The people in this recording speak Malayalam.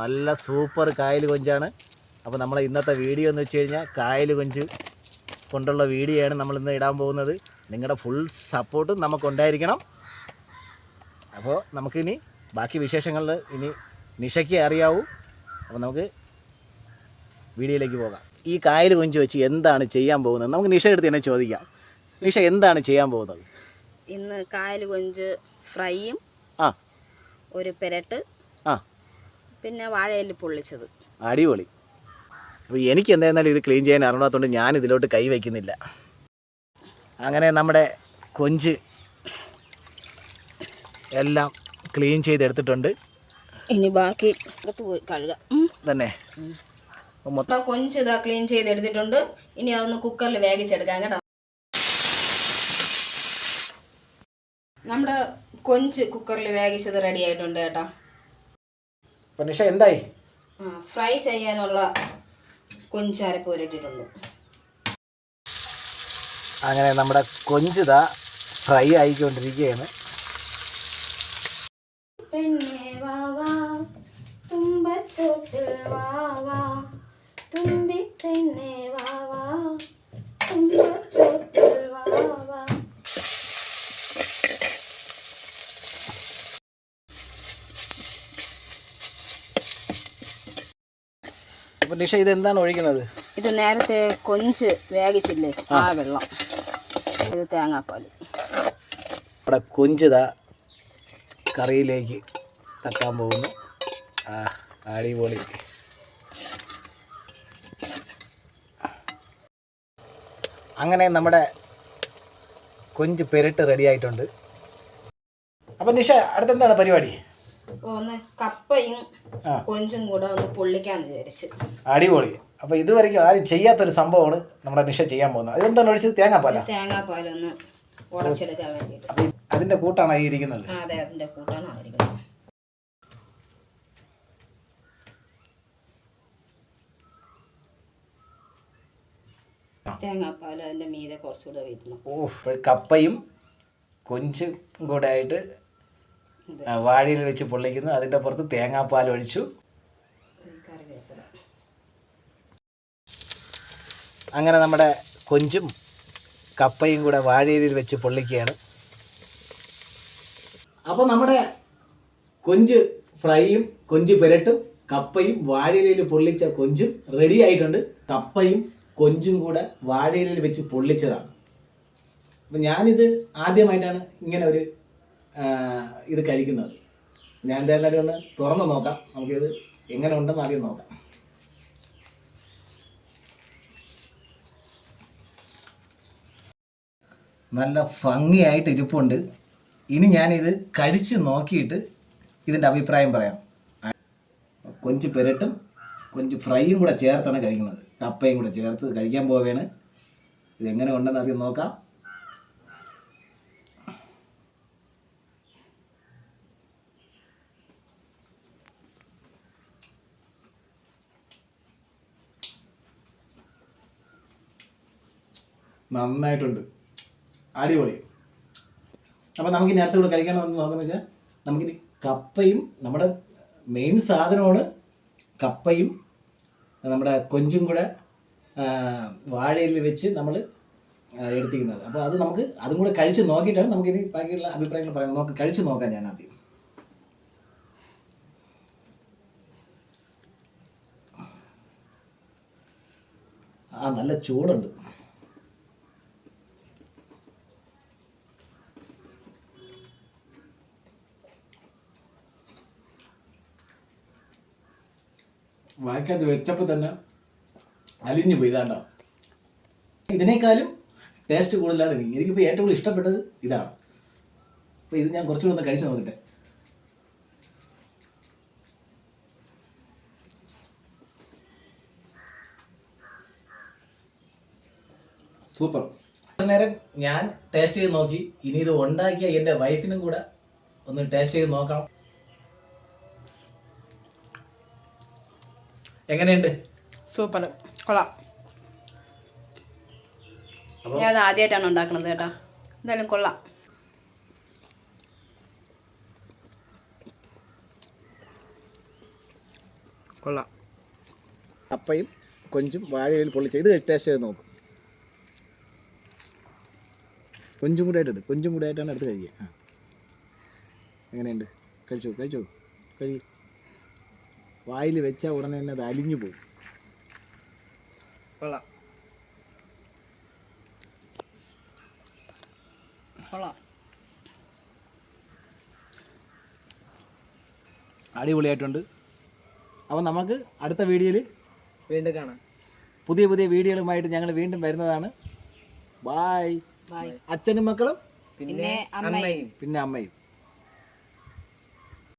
നല്ല സൂപ്പർ കായൽ കൊഞ്ചാണ്. അപ്പോൾ നമ്മളെ ഇന്നത്തെ വീഡിയോ എന്ന് വെച്ച് കഴിഞ്ഞാൽ കായൽ കൊഞ്ച് കൊണ്ടുള്ള വീഡിയോ ആണ് നമ്മൾ ഇന്ന് ഇടാൻ പോകുന്നത്. നിങ്ങളുടെ ഫുൾ സപ്പോർട്ടും നമുക്കുണ്ടായിരിക്കണം അപ്പോൾ നമുക്കിനി ബാക്കി വിശേഷങ്ങളിൽ ഇനി നിഷയ്ക്ക് അറിയാവൂ. അപ്പോൾ നമുക്ക് വീഡിയോയിലേക്ക് പോകാം. ഈ കായൽ കൊഞ്ച് വെച്ച് എന്താണ് ചെയ്യാൻ പോകുന്നത്? നമുക്ക് നിഷ എടുത്ത് തന്നെ ചോദിക്കാം. നിഷ എന്താണ് ചെയ്യാൻ പോകുന്നത്? ഇന്ന് കായൽ കൊഞ്ച് ഫ്രൈയും ആ. ഒരു പെരട്ട് ആ. പിന്നെ വാഴയിൽ പൊള്ളിച്ചത്. അടിപൊളി. അപ്പോൾ എനിക്ക് എന്തായിരുന്നാലും ഇത് ക്ലീൻ ചെയ്യാൻ അറിയാത്തതുകൊണ്ട് ഞാൻ ഇതിലോട്ട് കൈ വയ്ക്കുന്നില്ല. അങ്ങനെ നമ്മുടെ കൊഞ്ച് എല്ലാം ക്ലീൻ ചെയ്തെടുത്തിട്ടുണ്ട്. ഇനി ബാക്കി പോയി കഴുകാം. തന്നെ. മൊത്തം കൊഞ്ച് ഇതാ ക്ലീൻ ചെയ്തെടുത്തിട്ടുണ്ട്. ഇനി അതൊന്ന് കുക്കറിൽ വേവിച്ചെടുക്കാം കേട്ടോ. നമ്മുടെ കൊഞ്ച് കുക്കറിൽ വേവിച്ചത് റെഡി ആയിട്ടുണ്ട് കേട്ടോ. അപ്പോൾ നിഷ എന്തായി ഫ്രൈ ചെയ്യാനുള്ള കൊഞ്ചരപ്പ് ഇട്ടിട്ടുണ്ട് അങ്ങനെ നമ്മുടെ കൊഞ്ചിത ഫ്രൈ ആയിക്കൊണ്ടിരിക്കുകയാണ്. പെണ്ണെ വാ വാ തുമ്പച്ചോട്ടിൽ വാ വാ തുമ്പി പെണ്ണെ വാ നിഷ ഇത് എന്താണ് ഒഴിക്കുന്നത്? ഇത് നേരത്തെ കൊഞ്ച് വേഗിച്ചില്ലേ ആ. വെള്ളം. ഇത് തേങ്ങാപ്പാൽ കൊഞ്ച് കൊഞ്ചിതാ കറിയിലേക്ക് തക്കാൻ പോകുന്നു. ആ അടിപൊളി. അങ്ങനെ നമ്മുടെ കൊഞ്ച് പെരട്ട് റെഡി ആയിട്ടുണ്ട്. അപ്പം നിഷ അടുത്തെന്താണ് പരിപാടി? അപ്പോൾ ഒന്ന് കപ്പയും കൊഞ്ചും കൂടെ ഒന്ന് പൊള്ളിക്കാന്ന് വിചാരിച്ചു. അടിപൊളി. അപ്പൊ ഇതുവരെയ്ക്കും ആരും ചെയ്യാത്തൊരു സംഭവമാണ് നമ്മുടെ നിഷ ചെയ്യാൻ പോകുന്നത്. അതെന്താണ് ഒഴിച്ചത്? തേങ്ങാപ്പാല? തേങ്ങാപ്പാലൊന്ന് ഉടച്ചെടുക്കാൻ വേണ്ടിയിട്ട് അതിന്റെ കൂട്ടാണ് ഈ ഇരിക്കുന്നത്? അതെ അതിന്റെ കൂട്ടാണ് ആയിരിക്കുന്നത് തേങ്ങാപ്പാൽ അതിന്റെ മീതെ കുറച്ചുകൂടെ വീട്ടണം ഓ കപ്പയും കൊഞ്ചും കൂടെ ആയിട്ട് വാഴയിൽ വെച്ച് പൊള്ളിക്കുന്നു. അതിന്റെ പുറത്ത് തേങ്ങാപ്പാൽ ഒഴിച്ചു. അങ്ങനെ നമ്മുടെ കൊഞ്ചും കപ്പയും കൂടെ വാഴയിൽ വെച്ച് പൊള്ളിക്കുകയാണ്. അപ്പോൾ നമ്മുടെ കൊഞ്ച് ഫ്രൈയും കൊഞ്ച് പുരട്ടും കപ്പയും വാഴയിലയിൽ പൊള്ളിച്ച കൊഞ്ചും റെഡി ആയിട്ടുണ്ട്. കപ്പയും കൊഞ്ചും കൂടെ വാഴയിലയിൽ വെച്ച് പൊള്ളിച്ചതാണ്. അപ്പം ഞാനിത് ആദ്യമായിട്ടാണ് ഇങ്ങനെ ഒരു ഇത് കഴിക്കുന്നത്. ഞാൻ എന്തായാലും ഒന്ന് തുറന്ന് നോക്കാം. നമുക്കിത് എങ്ങനെ ഉണ്ടെന്ന് ആദ്യം നോക്കാം. നല്ല ഭംഗിയായിട്ട് ഇരിപ്പുണ്ട്. ഇനി ഞാനിത് കഴിച്ച് നോക്കിയിട്ട് ഇതിന്റെ അഭിപ്രായം പറയാം. കൊഞ്ച് പെരട്ടും കൊഞ്ച് ഫ്രൈയും കൂടെ ചേർത്താണ് കഴിക്കുന്നത്. കപ്പയും കൂടെ ചേർത്ത് കഴിക്കാൻ പോവുകയാണ്. ഇതെങ്ങനെ ഉണ്ടെന്ന് ആദ്യം നോക്കാം. നന്നായിട്ടുണ്ട്. അടിപൊളി. അപ്പോൾ നമുക്ക് നേരത്തെ കൂടെ കഴിക്കണമെന്ന് നോക്കുന്നത് വെച്ചാൽ നമുക്കിനി കപ്പയും നമ്മുടെ മെയിൻ സാധനമാണ് കപ്പയും നമ്മുടെ കൊഞ്ചും കൂടെ വാഴയിൽ വെച്ച് നമ്മൾ എടുത്തിരിക്കുന്നത്. അപ്പോൾ അത് നമുക്ക് അതും കൂടെ കഴിച്ച് നോക്കിയിട്ടാണ് നമുക്കിനി ബാക്കിയുള്ള അഭിപ്രായങ്ങൾ പറയാം നോക്കി കഴിച്ച് നോക്കാം ഞാൻ ആദ്യം. ആ നല്ല ചൂടുണ്ട്. വായിക്കകത്ത് വെച്ചപ്പോൾ തന്നെ അലിഞ്ഞു പോയി ഇതിനേക്കാളും ടേസ്റ്റ് കൂടുതലാണ് എനിക്ക്. എനിക്കിപ്പോൾ ഏറ്റവും കൂടുതൽ ഇഷ്ടപ്പെട്ടത് ഇതാണ്. അപ്പോൾ ഇത് ഞാൻ കുറച്ചുകൂടി ഒന്ന് കഴിച്ച് നോക്കട്ടെ. സൂപ്പർ. നേരം ഞാൻ ടേസ്റ്റ് ചെയ്ത് നോക്കി. ഇനി ഇത് ഉണ്ടാക്കിയ എന്റെ വൈഫിനും കൂടെ ഒന്ന് ടേസ്റ്റ് ചെയ്ത് നോക്കണം. എങ്ങനെയുണ്ട്? സൂപ്പർ. കൊള്ളാം. ഞാൻ അത് ആദ്യമായിട്ടാണ് ഉണ്ടാക്കുന്നത് കേട്ടോ. എന്തായാലും കൊള്ളാം. കൊള്ളാം. അപ്പയും കൊഞ്ചും വാഴയിൽ പൊള്ളി ഇത് ടേസ്റ്റ് ചെയ്ത് നോക്കും. കൊഞ്ചും കൂടെ ആയിട്ട് കൊഞ്ചും കൂടെ ആയിട്ടാണ് എടുത്ത് കഴിക്കുക. ആ. എങ്ങനെയുണ്ട്? കഴിച്ചോ? കഴിച്ചോ? കഴി വായിൽ വെച്ച ഉടനെ തന്നെ അത് അലിഞ്ഞു പോകും കൊള്ളാം. കൊള്ളാം. അടിപൊളിയായിട്ടുണ്ട്. അപ്പോൾ നമുക്ക് അടുത്ത വീഡിയോയിൽ വീണ്ടും കാണാം. പുതിയ പുതിയ വീഡിയോകളുമായിട്ട് ഞങ്ങൾ വീണ്ടും വരുന്നതാണ്. ബായ് ബായ് അച്ഛനും മക്കളും പിന്നെ അമ്മയും. പിന്നെ അമ്മയും.